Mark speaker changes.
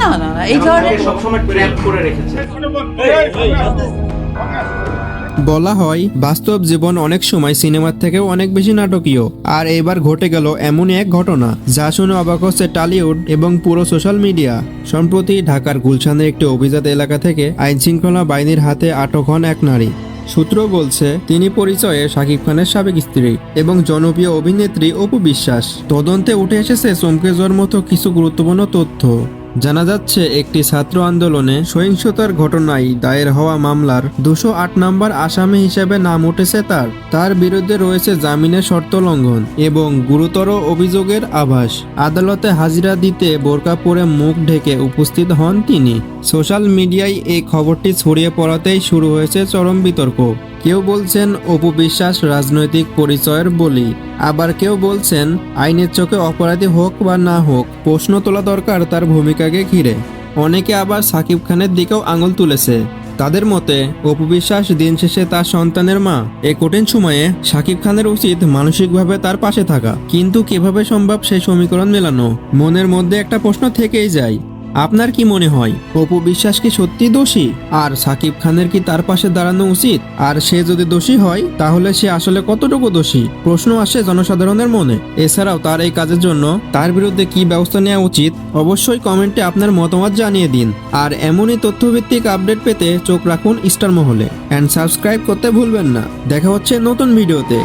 Speaker 1: না না না এই ধরনের
Speaker 2: সবসময় ট্র্যাপ করে রেখেছে।
Speaker 3: বলা হয় বাস্তব জীবন অনেক সময় সিনেমার থেকেও অনেক বেশি নাটকীয় আর এবার ঘটে গেল এমনই এক ঘটনা যা শুনে অবাক হচ্ছে টালিউড এবং পুরো সোশ্যাল মিডিয়া। সম্প্রতি ঢাকার গুলশানের একটি অভিজাত এলাকা থেকে আইন শৃঙ্খলা বাহিনীর হাতে আটক হন এক নারী। সূত্র বলছে তিনি পরিচয়ে শাকিব খানের সাবেক স্ত্রী এবং জনপ্রিয় অভিনেত্রী অপু বিশ্বাস। তদন্তে উঠে এসেছে চমকে যাওয়ার মতো কিছু গুরুত্বপূর্ণ তথ্য। জানা যাচ্ছে, একটি ছাত্র আন্দোলনে সহিংসতার ঘটনায় দায়ের হওয়া মামলার দুশো আট নম্বর আসামি হিসেবে নাম উঠেছে তার। তার বিরুদ্ধে রয়েছে জামিনের শর্ত লঙ্ঘন এবং গুরুতর অভিযোগের আভাস। আদালতে হাজিরা দিতে বোরকা পরে মুখ ঢেকে উপস্থিত হন তিনি। সোশ্যাল মিডিয়ায় এই খবরটি ছড়িয়ে পড়াতেই শুরু হয়েছে চরম বিতর্ক। কেউ বলছেন, অপু বিশ্বাস রাজনৈতিক পরিচয়ের বলি। আবার কেউ বলছেন, আইনের চোখে অপরাধী হোক বা না হোক, প্রশ্ন তোলা দরকার তার ভূমিকাকে ঘিরে। অনেকে আবার সাকিব খানের দিকেও আঙুল তুলেছে। তাদের মতে অপবিশ্বাস দিন শেষে তার সন্তানের মা। এ কঠিন সময়ে সাকিব খানের উচিত মানসিকভাবে তার পাশে থাকা। কিন্তু কীভাবে সম্ভব সেই সমীকরণ মেলানো? মনের মধ্যে একটা প্রশ্ন থেকেই যায়। আপনার কি মনে হয়, অপু বিশ্বাস কি সত্যি দোষী? আর সাকিব খানের কি তার পাশে দাঁড়ানো উচিত? আর সে যদি দোষী হয়, তাহলে সে আসলে কতটুকু দোষী? প্রশ্ন আসে জনসাধারণের মনে। এছাড়াও তার এই কাজের জন্য তার বিরুদ্ধে কি ব্যবস্থা নেওয়া উচিত, অবশ্যই কমেন্টে আপনার মতামত জানিয়ে দিন। আর এমনই তথ্যভিত্তিক আপডেট পেতে চোখ রাখুন স্টার মহলে। অ্যান্ড সাবস্ক্রাইব করতে ভুলবেন না। দেখা হচ্ছে নতুন ভিডিওতে।